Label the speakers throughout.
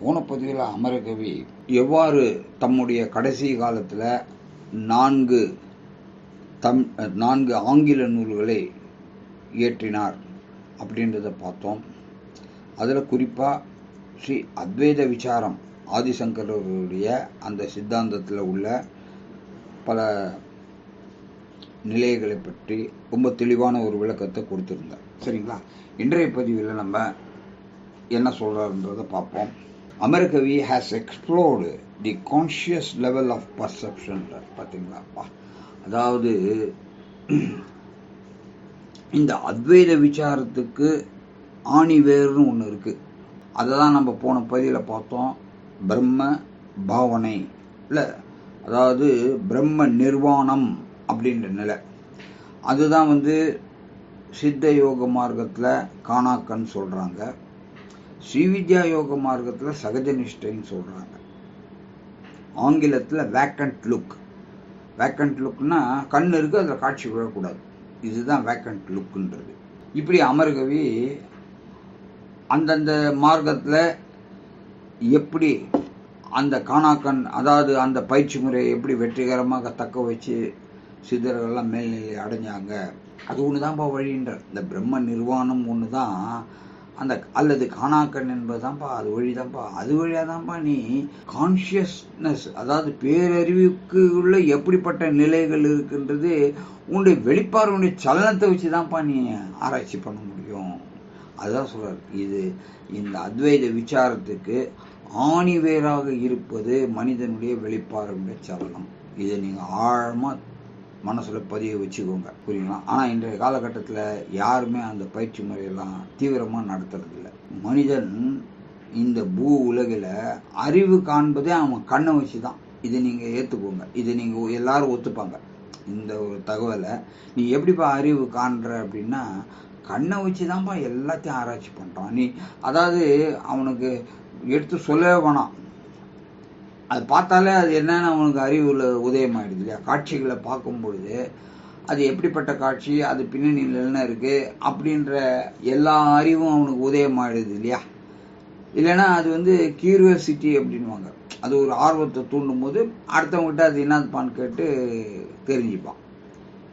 Speaker 1: போன அமரகவி எவ்வாறு தம்முடைய கடைசி காலத்தில் நான்கு தம் நான்கு ஆங்கில நூல்களை இயற்றினார் அப்படின்றத பார்த்தோம். அதில் குறிப்பாக ஸ்ரீ அத்வைத விசாரம் ஆதிசங்கரருடைய அந்த சித்தாந்தத்தில் உள்ள பல நிலைகளை பற்றி ரொம்ப தெளிவான ஒரு விளக்கத்தை கொடுத்துருந்தார். சரிங்களா? இன்றைய பதிவில் நம்ம என்ன சொல்கிறாருன்றதை பார்ப்போம். அமெரிக்கவி has explored the conscious level of perception பார்த்தீங்களாப்பா அதாவது இந்த அத்வைத விசாரத்துக்கு ஆணிவேர்னு ஒன்று இருக்குது அதை தான் நம்ம போன பதியில் பார்த்தோம். பிரம்ம பாவனை. இல்லை அதாவது பிரம்ம நிர்வாணம் அப்படின்ற நிலை. அதுதான் வந்து சித்த யோக மார்க்கத்தில் காணாக்கன்னு சொல்கிறாங்க ஸ்ரீவித்யா யோக மார்க்கத்தில் சகஜ நிஷ்டைன்னு சொல்கிறாங்க ஆங்கிலத்தில் வேக்கண்ட் லுக் வேக்கண்ட் லுக்னா கண் இருக்குது அதில் காட்சி விழக்கூடாது. இதுதான் வேக்கண்ட் லுக்குன்றது இப்படி அமர்கவி அந்தந்த மார்க்கத்தில் எப்படி அந்த காணாக்கண் அதாவது அந்த பயிற்சி முறையை எப்படி வெற்றிகரமாக தக்க வச்சு சித்தர்கள்லாம் மேல்நிலை அடைஞ்சாங்க. அது ஒன்று தான்ப்பா வழின்றார் இந்த பிரம்ம நிர்வாணம் ஒன்று தான் அந்த அல்லது காணாக்கண் என்பதுதான்ப்பா அது வழி தான்ப்பா அது வழியாக தான்ப்பா நீ கான்ஷியஸ்னஸ் அதாவது பேரறிவுக்கு உள்ள எப்படிப்பட்ட நிலைகள் இருக்குன்றது உன்னுடைய வெளிப்பார்வையுடைய சலனத்தை வச்சு தான்ப்பா நீ ஆராய்ச்சி பண்ண முடியும். அதுதான் சொல்கிறார் இது இந்த அத்வைத விசாரத்துக்கு ஆணிவேராக இருப்பது மனிதனுடைய வெளிப்பார்வையுடைய சலனம். இதை நீங்கள் ஆழமாக மனசில் பதிய வச்சுக்கோங்க. புரியுங்களா ஆனால் இன்றைய காலகட்டத்தில் யாருமே அந்த பயிற்சி முறையெல்லாம் தீவிரமாக நடத்துறதில்ல. மனிதன் இந்த பூ உலகில் அறிவு காண்பதே அவன் கண்ணை வச்சு தான் இதை நீங்கள் ஏற்றுக்கோங்க இதை நீங்கள் எல்லாரும் ஒத்துப்பாங்க. இந்த ஒரு தகவலை நீ எப்படிப்பா அறிவு காண்ற அப்படின்னா கண்ணை வச்சு தான்ப்பா எல்லாத்தையும் ஆராய்ச்சி பண்ணுறான் நீ அதாவது அவனுக்கு எடுத்து சொல்லவே வேணாம். அது பார்த்தாலே அது என்னென்னு அவனுக்கு அறிவில் உதயமாயிடுது இல்லையா? காட்சிகளை பார்க்கும் பொழுது அது எப்படிப்பட்ட காட்சி? அது பின்னணியில் என்ன இருக்குது அப்படின்ற எல்லா அறிவும் அவனுக்கு உதயமாயிடுது இல்லையா? இல்லைன்னா அது வந்து கியூரியாசிட்டி அப்படின்வாங்க அது ஒரு ஆர்வத்தை தூண்டும் போது அடுத்தவங்ககிட்ட அது என்னப்பான்னு கேட்டு தெரிஞ்சுப்பான்.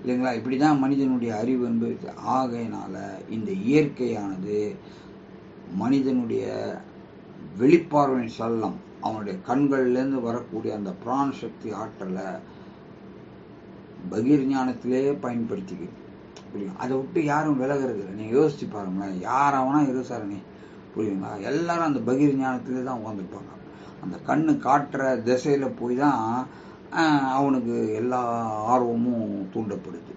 Speaker 1: இல்லைங்களா? இப்படி தான் மனிதனுடைய அறிவு என்பது ஆகையினால இந்த இயற்கையானது மனிதனுடைய வெளிப்பார்வை சொல்லலாம் அவனுடைய கண்கள்லேருந்து வரக்கூடிய அந்த பிராண சக்தி ஆற்றலை பகீர் ஞானத்திலே பயன்படுத்திக்குது புரியும் அதை விட்டு யாரும் விலகிறது இல்லை. நீங்கள் யோசிச்சு பாருங்களேன். யாராவனா இருசாரணி புரியுங்களா எல்லாரும் அந்த பகீர் ஞானத்திலே தான் உட்காந்துருப்பாங்க அந்த கண்ணு காட்டுற திசையில் போய் தான் அவனுக்கு எல்லா ஆர்வமும் தூண்டப்படுது.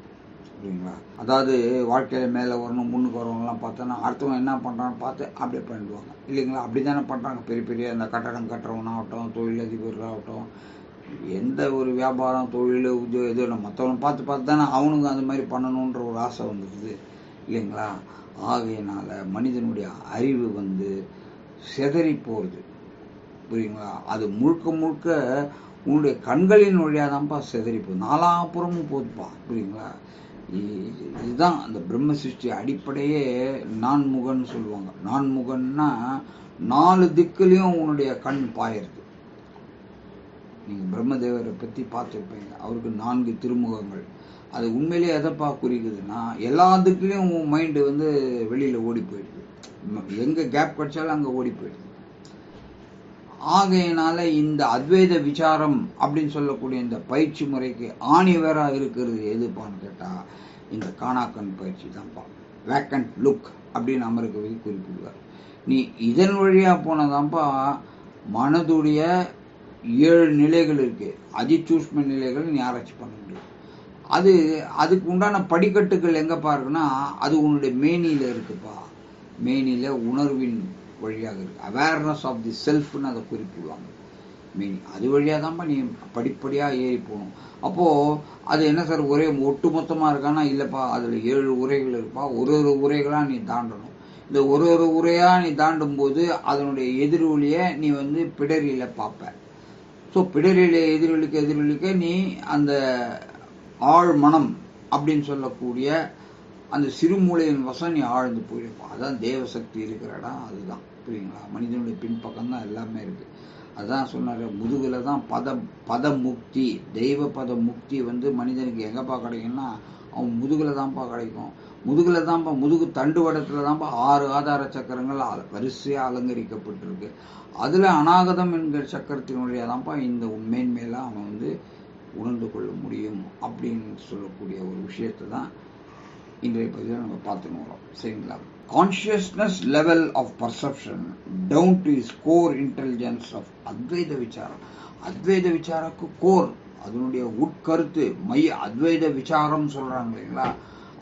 Speaker 1: அப்படிங்களா? அதாவது வாழ்க்கையில் மேலே வரணும் முன்னுக்கு வரவங்கலாம் பார்த்தோன்னா அடுத்தவங்க என்ன பண்ணுறான்னு பார்த்து அப்படியே பண்ணிடுவாங்க. இல்லைங்களா? அப்படி தானே பண்ணுறாங்க பெரிய பெரிய அந்த கட்டடம் கட்டுறவனாகட்டும் தொழிலதிபர்களாகட்டும் எந்த ஒரு வியாபாரம் தொழில் உத்தியோகம் எதுவும் இல்லை மற்றவனை பார்த்து பார்த்து தானே அவனுக்கு அந்த மாதிரி பண்ணணுன்ற ஒரு ஆசை வந்துடுது. இல்லைங்களா? ஆகையினால் மனிதனுடைய அறிவு வந்து செதறி போகிறது புரியுங்களா? அது முழுக்க முழுக்க உன்னுடைய கண்களின் வழியாக தான்ப்பா செதறிப்போம் நாலாப்புறமும் போகுதுப்பா. புரியுங்களா? இதுதான் அந்த பிரம்ம சிருஷ்டி அடிப்படையே நான்முகன் சொல்லுவாங்க. நான்முகன்னா நாலு திக்குலேயும் உன்னுடைய கண் பாயிருது நீங்கள் பிரம்மதேவரை பற்றி பார்த்துருப்பீங்க. அவருக்கு நான்கு திருமுகங்கள். அது உண்மையிலேயே எதைப்பா குறிக்குதுன்னா எல்லா திக்குலேயும் உன் மைண்டு வந்து வெளியில் ஓடி போயிடுது. எங்கே கேப் கிடைச்சாலும் அங்கே ஓடி போயிடுது. ஆகையினால இந்த அத்வைத விசாரம் அப்படின்னு சொல்லக்கூடிய இந்த பயிற்சி முறைக்கு ஆணிவராக இருக்கிறது. எதுப்பான்னு கேட்டால் இந்த காணாக்கண் பயிற்சி தான்ப்பா வேக்கண்ட் லுக் அப்படின்னு அமர்க்கவை குறிப்பிடுவார். நீ இதன் வழியாக போனதான்ப்பா மனதுடைய ஏழு நிலைகள் இருக்குது அதிசூஷ்ம நிலைகள் நீ ஆராய்ச்சி பண்ண முடியும். அது அதுக்கு உண்டான படிக்கட்டுகள் எங்கேப்பா இருக்குன்னா அது உன்னுடைய மேனியில் இருக்குப்பா. மேனியில் உணர்வின் வழியாக இருக்குது அவேர்னஸ் ஆஃப் தி செல்ஃப்னு அதை குறிப்பிடுவாங்க. மீன் அது வழியாக தான்ப்பா நீ படிப்படியாக ஏறி போகணும். அப்போது அது என்ன சார் ஒரே ஒட்டு மொத்தமாக இருக்கான்னா இல்லைப்பா அதில் ஏழு உரைகள் இருப்பா. ஒரு ஒரு உரைகளாக நீ தாண்டணும். இந்த ஒரு ஒரு உரையாக நீ தாண்டும் போது அதனுடைய எதிரொலியை நீ வந்து பிடரியில் பார்ப்ப. ஸோ பிடரியில் எதிரொலிக்க எதிரொலிக்க நீ அந்த ஆழ் மனம் அப்படின்னு சொல்லக்கூடிய அந்த சிறுமூளையின் வசம் நீ ஆழ்ந்து போயிருப்பா. அதுதான் தேவசக்தி இருக்கிற இடம் அதுதான். புரியுங்களா? மனிதனுடைய பின்பக்கம் தான் எல்லாமே இருக்கு. அதான் சொன்னார் முதுகில் தான் பத பத முக்தி தெய்வ பத முக்தி வந்து மனிதனுக்கு எங்கேப்பா கிடைக்கும்னா அவன் முதுகில் தான்ப்பா கிடைக்கும். முதுகில் தான்ப்பா முதுகு தண்டு வடத்தில் தான்ப்பா ஆறு ஆதார சக்கரங்கள் அல- அலங்கரிக்கப்பட்டிருக்கு. அதில் அநாகதம் என்கிற சக்கரத்தினுடைய தான்ப்பா இந்த மேன்மேலாம் அவன் வந்து உணர்ந்து கொள்ள முடியும் அப்படின்னு சொல்லக்கூடிய ஒரு விஷயத்தை தான் இன்றைய பதிவில் நம்ம பார்த்துன்னு வரோம் சரிங்களா? Consciousness level of perception down to is core intelligence of Advaita விசாரம் அத்வைத விசாரக்கு கோர் அதனுடைய உட்கருத்து மைய அத்வைத விசாரம் சொல்கிறாங்க இல்லைங்களா?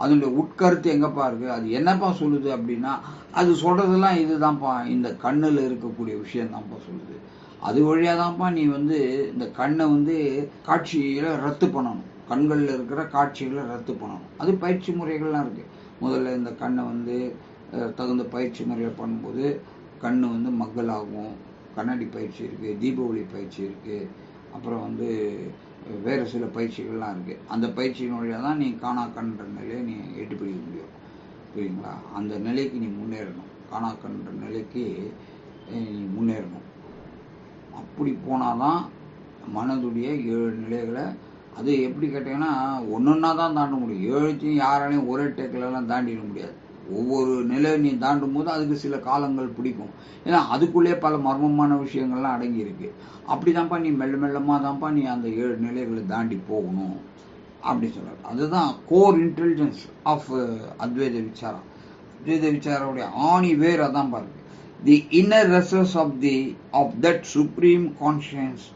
Speaker 1: அதனுடைய உட்கருத்து எங்கப்பா இருக்குது அது என்னப்பா சொல்லுது அப்படின்னா அது சொல்கிறதெல்லாம் இதுதான்ப்பா இந்த கண்ணில் இருக்கக்கூடிய விஷயம் தான்ப்பா சொல்லுது. அது வழியாக தான்ப்பா நீ வந்து இந்த கண்ணை வந்து காட்சியில் ரத்து பண்ணணும். கண்களில் இருக்கிற காட்சிகளை ரத்து பண்ணணும். அது பயிற்சி முறைகள்லாம் இருக்குது முதல்ல இந்த கண்ணை வந்து தகுந்த பயிற்சி முறையில் பண்ணும்போது கண் வந்து மக்களாகும் கண்ணாடி பயிற்சி இருக்குது தீபாவளி பயிற்சி இருக்குது அப்புறம் வந்து வேறு சில பயிற்சிகள்லாம் இருக்குது அந்த பயிற்சியின் வழியாக தான் நீ காணா கண்ற நிலையை நீ எட்டு பிடிக்க முடியும். புரியுங்களா அந்த நிலைக்கு நீ முன்னேறணும். காணா கண்ற நிலைக்கு நீ முன்னேறணும். அப்படி போனால் தான் மனதுடைய ஏழு நிலைகளை அது எப்படி கேட்டிங்கன்னால் ஒன்று ஒன்றா தான் தாண்ட முடியும். ஏழுத்தையும் யாராலையும் ஒரே டேக்கிலலாம் தாண்டிட முடியாது. ஒவ்வொரு நிலை நீ தாண்டும் போது அதுக்கு சில காலங்கள் பிடிக்கும். ஏன்னா அதுக்குள்ளே பல மர்மமான விஷயங்கள்லாம் அடங்கி இருக்கு அப்படிதான்ப்பா நீ மெல்ல மெல்லமாக தான்ப்பா நீ அந்த ஏழு நிலைகளை தாண்டி போகணும். அப்படி சொல்கிறார் அதுதான் கோர் இன்டெலிஜென்ஸ் ஆஃப் அத்வைத விசாரம். அத்வைத விசாரோடைய ஆணி வேர் அதான் பாருங்க. The inner recess of the of that supreme conscience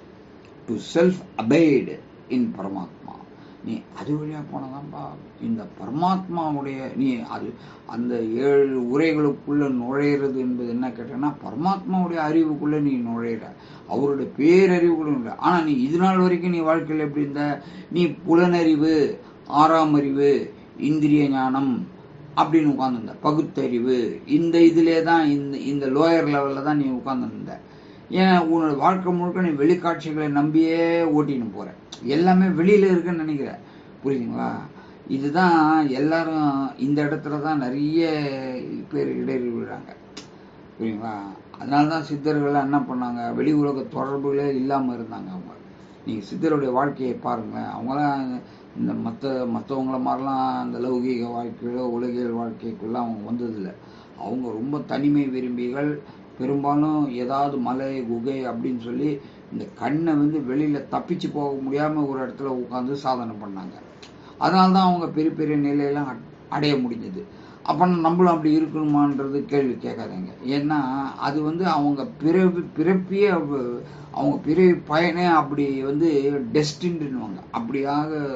Speaker 1: to self abide in பரமாத்மா நீ அது வழியாக போனதான்பா இந்த பரமாத்மாவுடைய நீ அது அந்த ஏழு உரைகளுக்குள்ள நுழையிறது என்பது என்ன கேட்டேன்னா பரமாத்மாவுடைய அறிவுக்குள்ள நீ நுழையிற. அவருடைய பேரறிவுகளும் இல்லை. ஆனால் நீ இது நாள் வரைக்கும் நீ வாழ்க்கையில் எப்படி இருந்த? நீ புலனறிவு ஆறாம் அறிவு இந்திரிய ஞானம் அப்படின்னு உட்காந்துருந்த பகுத்தறிவு இந்த இதிலே தான் இந்த இந்த லோயர் லெவலில் தான் நீ உட்காந்துருந்த ஏன்னா உன்னோட வாழ்க்கை முழுக்க நீ வெளிக்காட்சிகளை நம்பியே ஓட்டின்னு போகிற எல்லாமே வெளியில இருக்குன்னு நினைக்கிறேன். புரியுதுங்களா? இதுதான் எல்லாரும் இந்த இடத்துல தான் நிறைய பேர் இடையில் விடுறாங்க புரியுங்களா அதனால தான் சித்தர்கள் என்ன பண்ணாங்க? வெளி உலக தொடர்புகளே இல்லாமல் இருந்தாங்க அவங்க. நீங்கள் சித்தருடைய வாழ்க்கையை பாருங்களேன். அவங்களாம் இந்த மற்ற மற்றவங்கள மாதிரிலாம் அந்த லௌகீக வாழ்க்கையிலோ உலகியல் வாழ்க்கைக்குள்ளே அவங்க வந்ததில்லை. அவங்க ரொம்ப தனிமை விரும்பிகள். பெரும்பாலும் ஏதாவது மலை குகை அப்படின்னு சொல்லி இந்த கண்ணை வந்து வெளியில் தப்பிச்சு போக முடியாமல் ஒரு இடத்துல உட்காந்து சாதனை பண்ணாங்க. அதனால தான் அவங்க பெரிய பெரிய நிலையெல்லாம் அட்- அடைய முடிஞ்சது. அப்போ நம்மளும் அப்படி இருக்கணுமான்றது கேள்வி கேட்காதீங்க. ஏன்னா அது வந்து அவங்க பிறவி பிறப்பியே அவங்க பிறவி பயனே அப்படி வந்து டெஸ்டின்னுவாங்க அப்படியாக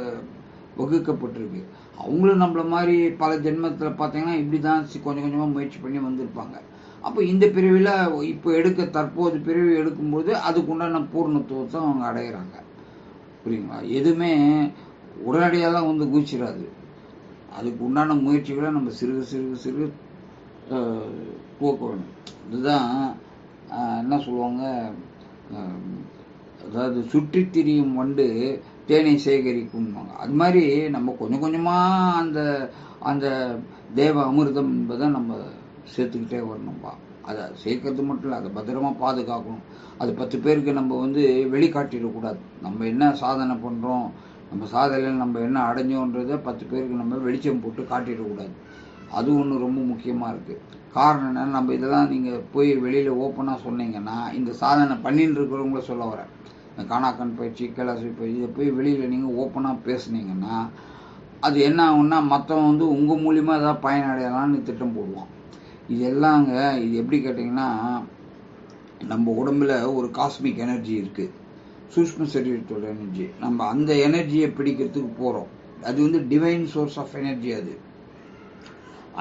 Speaker 1: வகுக்கப்பட்டிருக்கு. அவங்களும் நம்மள மாதிரி பல ஜென்மத்தில் பார்த்தீங்கன்னா இப்படி தான் கொஞ்சம் கொஞ்சமாக முயற்சி பண்ணி வந்திருப்பாங்க. அப்போ இந்த பிரிவில் இப்போ எடுக்க தற்போது பிரிவு எடுக்கும்போது அதுக்குண்டான பூர்ணத்துவத்தை அவங்க அடையிறாங்க. புரியுங்களா? எதுவுமே உடனடியாக தான் வந்து குதிச்சிடாது அதுக்கு உண்டான முயற்சிகளை நம்ம சிறுக சிறுக சிறுக அஹ், துவக்க வேணும் இதுதான் என்ன சொல்லுவாங்க அதாவது சுற்றி திரியும் வண்டு தேனை சேகரிக்கும்வாங்க அது மாதிரி நம்ம கொஞ்சம் கொஞ்சமாக அந்த அந்த தேவ அமிர்தம் என்பதை நம்ம சேர்த்துக்கிட்டே வரணும்பா. அதை சேர்க்கறது மட்டும் இல்லை அதை பத்திரமா பாதுகாக்கணும். அது பத்து பேருக்கு நம்ம வந்து வெளிக்காட்டிடக்கூடாது நம்ம என்ன சாதனை பண்ணுறோம் நம்ம சாதனையில் நம்ம என்ன அடைஞ்சோன்றதை பத்து பேருக்கு நம்ம வெளிச்சம் போட்டு காட்டிடக்கூடாது அது ஒன்று ரொம்ப முக்கியமாக இருக்குது காரணம் என்ன நம்ம இதெல்லாம் நீங்கள் போய் வெளியில் ஓப்பனாக சொன்னீங்கன்னா இந்த சாதனை பண்ணின்னு இருக்கிறவங்கள சொல்ல வரேன். இந்த காணாக்கண் பயிற்சி கைலாசி பயிற்சி இதை போய் வெளியில் நீங்கள் ஓப்பனாக பேசுனீங்கன்னா அது என்ன ஆகுன்னா மற்றவன் வந்து உங்கள் மூலியமாக ஏதாவது பயனடையலாம்னு திட்டம் போடுவான். இது எல்லாங்க இது எப்படி கேட்டிங்கன்னா நம்ம உடம்புல ஒரு காஸ்மிக் எனர்ஜி இருக்குது சூஷ்ம சரீரத்தோட எனர்ஜி நம்ம அந்த எனர்ஜியை பிடிக்கிறதுக்கு போகிறோம் அது வந்து டிவைன் சோர்ஸ் ஆஃப் எனர்ஜி அது.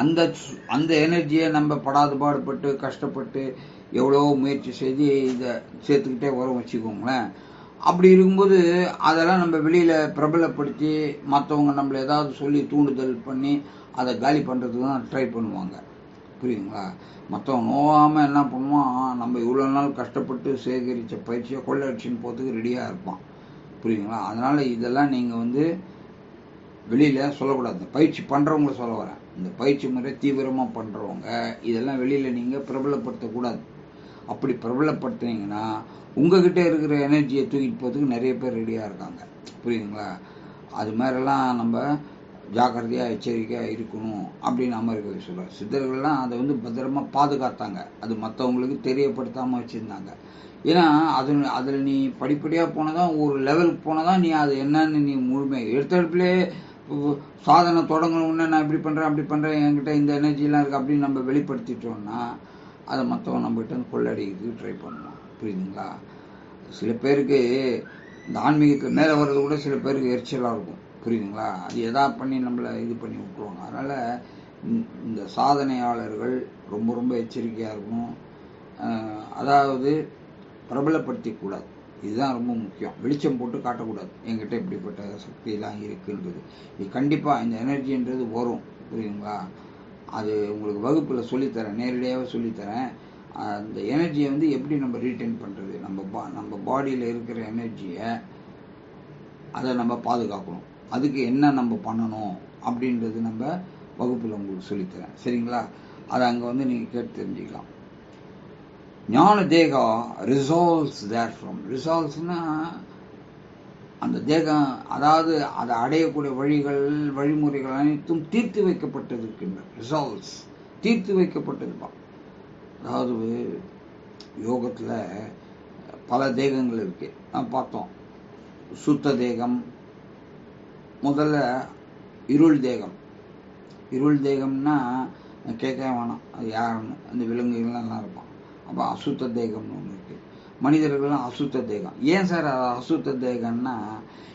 Speaker 1: அந்த அந்த எனர்ஜியை நம்ம படாது பாடுபட்டு கஷ்டப்பட்டு எவ்வளோ முயற்சி செய்து இதை சேர்த்துக்கிட்டே வரோம் வச்சுக்கோங்களேன். அப்படி இருக்கும்போது அதெல்லாம் நம்ம வெளியில் பிரபலப்படுத்தி மற்றவங்க நம்மளை ஏதாவது சொல்லி தூண்டுதல் பண்ணி அதை காலி பண்ணுறதுக்கு தான் ட்ரை பண்ணுவாங்க. புரியுதுங்களா? மற்றவன் நோவாமல் என்ன பண்ணுவான் நம்ம இவ்வளோ நாள் கஷ்டப்பட்டு சேகரித்த பயிற்சியை கொள்ளடிச்சின்னு போகிறதுக்கு ரெடியாக இருப்பான். புரியுதுங்களா? அதனால் இதெல்லாம் நீங்கள் வந்து வெளியில் சொல்லக்கூடாது. இந்த பயிற்சி பண்ணுறவங்கள சொல்ல வரேன். இந்த பயிற்சி முறை தீவிரமாக பண்ணுறவங்க இதெல்லாம் வெளியில் நீங்கள் பிரபலப்படுத்தக்கூடாது. அப்படி பிரபலப்படுத்துனீங்கன்னா உங்ககிட்ட இருக்கிற எனர்ஜியை தூக்கிட்டு போகிறதுக்கு நிறைய பேர் ரெடியாக இருக்காங்க. புரியுதுங்களா? அது மாதிரிலாம் நம்ம ஜாக்கிரதையாக எச்சரிக்கையாக இருக்கணும் அப்படின்னு அமர்கவி சொல்கிறார் சித்தர்கள்லாம் அதை வந்து பத்திரமா பாதுகாத்தாங்க. அது மற்றவங்களுக்கு தெரியப்படுத்தாமல் வச்சுருந்தாங்க. ஏன்னா அது அதில் நீ படிப்படியாக போனதான் ஒரு லெவலுக்கு போனதான் நீ அது என்னன்னு நீ முழுமை எடுத்தடுப்புலே சாதனை தொடங்கணும்னு நான் இப்படி பண்ணுறேன் அப்படி பண்ணுறேன் என்கிட்ட இந்த எனர்ஜிலாம் இருக்குது அப்படின்னு நம்ம வெளிப்படுத்திட்டோம்னா அதை மற்றவங்க நம்மகிட்ட வந்து கொள்ளடிக்கிறதுக்கு ட்ரை பண்ணலாம். புரியுதுங்களா? சில பேருக்கு இந்த ஆன்மீகத்துக்கு மேலே வர்றது கூட சில பேருக்கு எரிச்சலாக இருக்கும். புரியுதுங்களா? அது எதா பண்ணி நம்மளை இது பண்ணி விட்ருவாங்க அதனால் இந்த சாதனையாளர்கள் ரொம்ப ரொம்ப எச்சரிக்கையாக இருக்கணும். அதாவது பிரபலப்படுத்திக்கூடாது. இதுதான் ரொம்ப முக்கியம். வெளிச்சம் போட்டு காட்டக்கூடாது. என்கிட்ட இப்படிப்பட்ட சக்தியெல்லாம் இருக்குன்றது. இது கண்டிப்பாக இந்த எனர்ஜின்றது வரும். புரியுதுங்களா? அது உங்களுக்கு வகுப்பில் சொல்லித்தரேன். நேரடியாகவே சொல்லித்தரேன். அந்த எனர்ஜியை வந்து எப்படி நம்ம ரீட்டைன் பண்ணுறது நம்ம பா நம்ம பாடியில் இருக்கிற எனர்ஜியை அதை நம்ம பாதுகாக்கணும். அதுக்கு என்ன நம்ம பண்ணணும் அப்படின்றது நம்ம வகுப்பில் உங்களுக்கு சொல்லித்தரேன். சரிங்களா? அதை அங்கே வந்து நீங்கள் கேட்டு தெரிஞ்சுக்கலாம். ஞான தேகா ரிசால்வ்ஸ் தேர் ஃப்ரம் ரிசால்வ்ஸ்னால் அந்த தேகம் அதாவது அதை அடையக்கூடிய வழிகள் வழிமுறைகள் அனைத்தும் தீர்த்து வைக்கப்பட்டிருக்கின்றன. ரிசால்வ்ஸ் தீர்த்து வைக்கப்பட்டிருப்பான் அதாவது யோகத்தில் பல தேகங்கள் இருக்குது நான் பார்த்தோம். சுத்த தேகம் முதல்ல இருள் தேகம். இருள் தேகம்னா கேட்க வேணாம். அது யாருன்னு. அந்த விலங்குகள்லாம் எல்லாம் அப்போ அசுத்த தேகம்னு ஒன்று இருக்குது மனிதர்கள்லாம் அசுத்த தேகம். ஏன் சார் அது அசுத்த தேகம்னா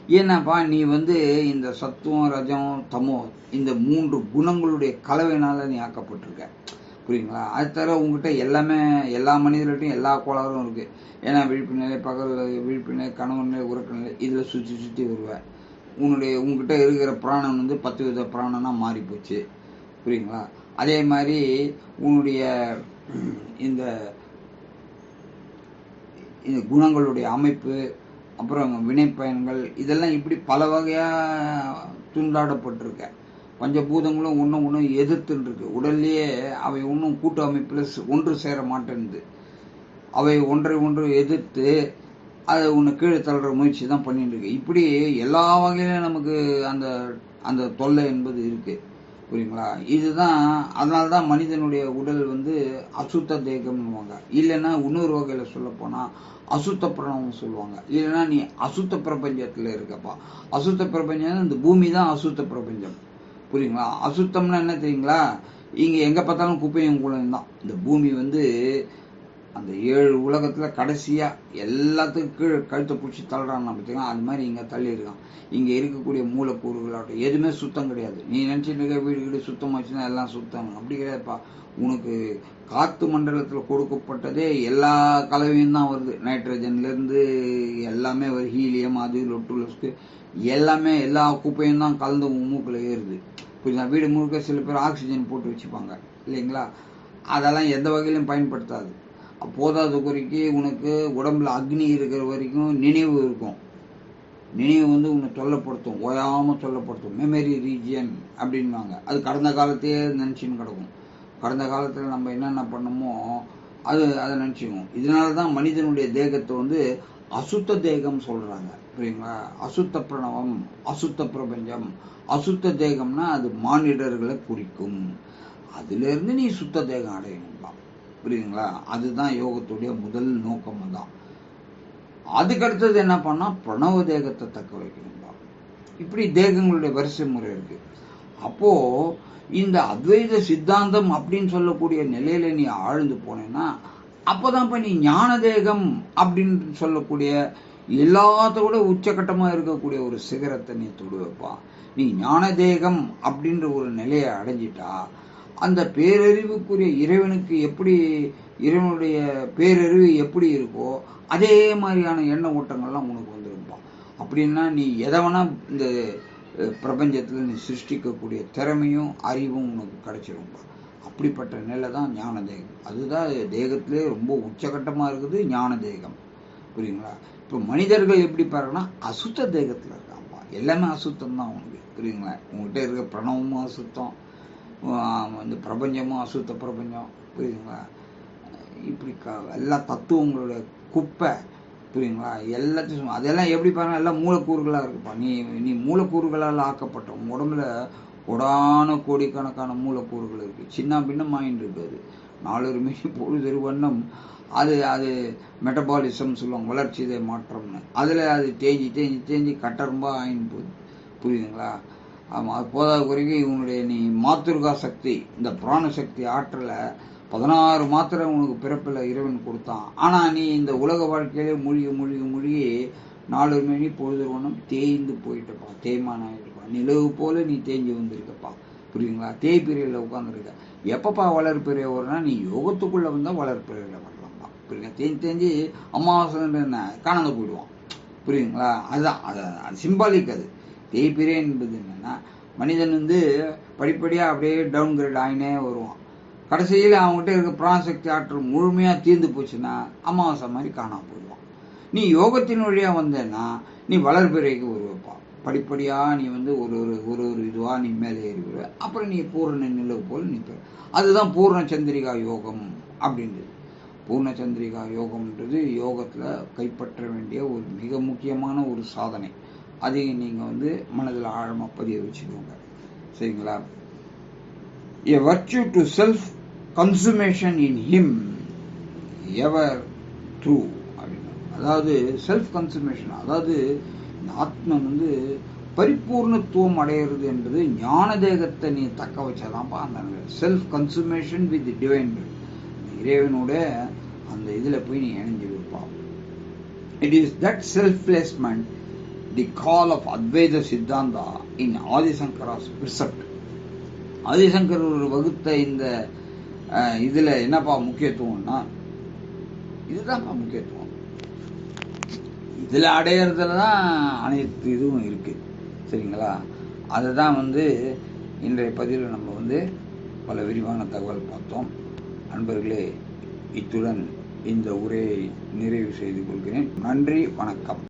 Speaker 1: ஏன்னாப்பா நீ வந்து இந்த சத்துவம் ரஜம் தமோ இந்த மூன்று குணங்களுடைய கலவையினால நீ ஆக்கப்பட்டிருக்க. புரியுங்களா அது தவிர உங்ககிட்ட எல்லாமே எல்லா மனிதர்கள்ட்டையும் எல்லா கோளாறும் இருக்குது ஏன்னா விழிப்பு நிலை பகல் விழிப்பு நிலை கனவு நிலை உறக்க நிலை இதில் சுற்றி சுற்றி வருவேன் உன்னுடைய உங்ககிட்ட இருக்கிற பிராணம் வந்து பத்து வித பிராணனாக மாறி போச்சு புரியுங்களா? அதே மாதிரி உன்னுடைய இந்த இந்த குணங்களுடைய அமைப்பு அப்புறம் வினைப்பயன்கள் இதெல்லாம் இப்படி பல வகையாக துண்டாடப்பட்டிருக்க. பஞ்சபூதங்களும் ஒன்றும் ஒன்றும் எதிர்த்துன்னு இருக்கு உடல்லையே அவை ஒன்றும் கூட்டு அமைப்பில் ஒன்று சேர மாட்டேன்து அவை ஒன்றை ஒன்று எதிர்த்து அதை ஒன்று கீழே தள்ளுற முயற்சி தான் பண்ணிட்டு இருக்கு. இப்படி எல்லா வகையிலும் நமக்கு அந்த அந்த தொல்லை என்பது இருக்கு. புரியுங்களா? இதுதான் அதனால தான் மனிதனுடைய உடல் வந்து அசுத்த தேகம்னுவாங்க இல்லைன்னா இன்னொரு வகையில் சொல்லப்போனால் அசுத்த பிரணவம் சொல்லுவாங்க. இல்லைன்னா நீ அசுத்த பிரபஞ்சத்தில் இருக்கப்பா. அசுத்த பிரபஞ்சம் இந்த பூமி தான் அசுத்த பிரபஞ்சம். புரியுங்களா? அசுத்தம்னா என்ன தெரியுங்களா? இங்கே எங்கே பார்த்தாலும் குப்பையும் குளம் தான். இந்த பூமி வந்து அந்த ஏழு உலகத்தில் கடைசியாக எல்லாத்துக்கும் கீழே கழுத்தை பிடிச்சி தள்ளுறான் பார்த்தீங்கன்னா அது மாதிரி இங்கே தள்ளிருக்கான் இங்கே இருக்கக்கூடிய மூலக்கூறுகளாகட்டும் எதுவுமே சுத்தம் கிடையாது. நீ நினச்சிட்டு இருக்க வீடு வீடு சுத்தமாச்சுன்னா எல்லாம் சுத்தம். அப்படி கிடையாதுப்பா. உனக்கு காற்று மண்டலத்தில் கொடுக்கப்பட்டதே எல்லா கலவையும் தான் வருது. நைட்ரஜன்லேருந்து எல்லாமே வருது. ஹீலியம் அது லொட்டுலஸ்க்கு எல்லாமே எல்லா குப்பையும் தான் கலந்து மூக்கில் ஏறுது. புரியுதா? வீடு முழுக்க சில பேர் ஆக்சிஜன் போட்டு வச்சுப்பாங்க. இல்லைங்களா? அதெல்லாம் எந்த வகையிலும் பயன்படுத்தாது. போதாத குறைக்கு உனக்கு உடம்புல அக்னி இருக்கிற வரைக்கும் நினைவு இருக்கும். நினைவு வந்து உன்னை தொல்லைப்படுத்தும். ஓயாமல் தொல்லைப்படுத்தும். மெமரி ரீஜியன் அப்படின்வாங்க அது கடந்த காலத்தையே நினச்சின்னு கிடக்கும். கடந்த காலத்தில் நம்ம என்னென்ன பண்ணமோ அது அதை நினச்சிக்குவோம். இதனால தான் மனிதனுடைய தேகத்தை வந்து அசுத்த தேகம் சொல்கிறாங்க புரியுங்களா? அசுத்த பிரணவம் அசுத்த பிரபஞ்சம். அசுத்த தேகம்னா அது மானிடர்களை குறிக்கும். அதிலிருந்து நீ சுத்த தேகம் அடையணும்பா புரியுதுங்களா? அதுதான் யோகத்துடைய முதல் நோக்கம் தான் அதுக்கு அடுத்தது என்ன பண்ணா பிரணவ தேகத்தை தக்க வைக்கணும்பா. இப்படி தேகங்களுடைய வரிசை முறை இருக்கு. அப்போ இந்த அத்வைத சித்தாந்தம் அப்படின்னு சொல்லக்கூடிய நிலையில நீ ஆழ்ந்து போனேன்னா அப்போதான்ப்பா நீ ஞான தேகம் அப்படின்னு சொல்லக்கூடிய எல்லாத்தோட உச்சகட்டமா இருக்கக்கூடிய ஒரு சிகரத்தை நீ தொடுவப்பா நீ ஞான தேகம் அப்படின்ற ஒரு நிலையை அடைஞ்சிட்டா அந்த பேரறிவுக்குரிய இறைவனுக்கு எப்படி இறைவனுடைய பேரறிவு எப்படி இருக்கோ அதே மாதிரியான எண்ண ஓட்டங்கள்லாம் உனக்கு வந்துருப்பா அப்படின்னா நீ எதை வேணா இந்த பிரபஞ்சத்தில் நீ சிருஷ்டிக்கக்கூடிய திறமையும் அறிவும் உனக்கு கிடச்சிரும்பா. அப்படிப்பட்ட நிலை தான் ஞான தேகம் அதுதான் தேகத்திலே ரொம்ப உச்சகட்டமாக இருக்குது ஞான தேகம் புரியுங்களா? இப்போ மனிதர்கள் எப்படி பாருங்கன்னா அசுத்த தேகத்தில் இருக்காங்கப்பா. எல்லாமே அசுத்தம் தான் உனக்கு. புரியுங்களா? உங்ககிட்ட இருக்க பிரணவமும் அசுத்தம். இந்த பிரபஞ்சமும் அசுத்த பிரபஞ்சம் புரியுதுங்களா? இப்படி க எல்லா தத்துவங்களோட குப்பை புரியுங்களா எல்லாத்தையும் அதெல்லாம் எப்படி பாருங்க எல்லாம் மூலக்கூறுகளாக இருக்குப்பா. நீ நீ மூலக்கூறுகளால் ஆக்கப்பட்ட உடம்புல கொடான கோடிக்கணக்கான மூலக்கூறுகள் இருக்குது சின்ன பின்னம் ஆயின்னு இருக்குது அது. நாலொரு மினி பொழுது வண்ணம். அது அது மெட்டபாலிசம் சொல்லுவாங்க வளர்ச்சிதை மாற்றம்னு. அதில் அது தேஞ்சி தேஞ்சி தேஞ்சி கட்டரம்பாக ஆயின்னு போகுது. புரியுதுங்களா? ஆமாம் அது போதாத குறைக்கு இவனுடைய நீ மாத்துருகா சக்தி இந்த புராண சக்தி ஆற்றலை பதினாறு மாத்திரை உனக்கு பிறப்பில் இறைவன் கொடுத்தான். ஆனால் நீ இந்த உலக வாழ்க்கையிலே மூழ்கி மூழ்கி மூழ்கி நாலு மணி பொழுது ஒன்றும் தேய்ந்து போயிட்டப்பா. தேய்மானம் ஆகிட்டுப்பா நிலவு போல நீ தேஞ்சு வந்திருக்கப்பா. புரியுங்களா தேய்பிரையில் உட்காந்துருக்க எப்பப்பா வளர்ப்பிரிய வரும்னா நீ யோகத்துக்குள்ளே வந்தால் வளர்ப்பிறையில் வரலாம்ப்பா புரியுங்க தேஞ்சு தேஞ்சு அமாவாசை என்ன? போயிடுவான். புரியுங்களா அதுதான் அது சிம்பாலிக் அது. தேய்பிரை என்பது என்னன்னா மனிதன் வந்து படிப்படியாக அப்படியே டவுன் கிரேட் ஆகினே வருவான். கடைசியில் அவங்ககிட்ட இருக்க பிராணசக்தி ஆற்றல் முழுமையாக தீர்ந்து போச்சுன்னா அமாவாசை மாதிரி காணாம போயிடுவான். நீ யோகத்தின் வழியாக வந்தேன்னா நீ வளர்பிறைக்கு வருவப்பா. படிப்படியாக நீ வந்து ஒரு ஒரு ஒரு ஒரு இதுவாக நீ மேலே ஏறி அப்புறம் நீ பூரண நிலவு போல் நிற்ப. அதுதான் பூர்ண சந்திரிகா யோகம் அப்படின்றது. பூர்ண சந்திரிகா யோகம்ன்றது யோகத்தில் கைப்பற்ற வேண்டிய ஒரு மிக முக்கியமான ஒரு சாதனை. அதையும் நீங்கள் வந்து மனதில் ஆழமாக பதிய வச்சுக்கோங்க. சரிங்களா? A virtue to self consummation in him ever through அப்படின்னா அதாவது செல்ஃப் கன்சுமேஷன் அதாவது இந்த ஆத்மன் வந்து பரிபூர்ணத்துவம் அடையிறது என்பது ஞான தேகத்தை நீ தக்க வச்சாதான்ப்பா அந்த செல்ஃப் கன்சுமேஷன் வித் டிவைன் இறைவனோட அந்த இதில் போய் நீ இணைஞ்சு வைப்பா it is that self the call of Advaita Siddhanta in ஆதிசங்கராஸ் பிரிசப்ட் Adi Shankar ஒரு வகுத்த இந்த இதில் இதுல என்னப்பா முக்கியத்துவம்னா இதுதான்ப்பா முக்கியத்துவம். இதுல அடையிறதுல தான் அனைத்து இதுவும் இருக்கு. சரிங்களா? அதை தான் வந்து இன்றைய பதிவில் நம்ம வந்து பல விரிவான தகவல் பார்த்தோம். நண்பர்களே இத்துடன் இந்த உரையை நிறைவு செய்து கொள்கிறேன். நன்றி வணக்கம்.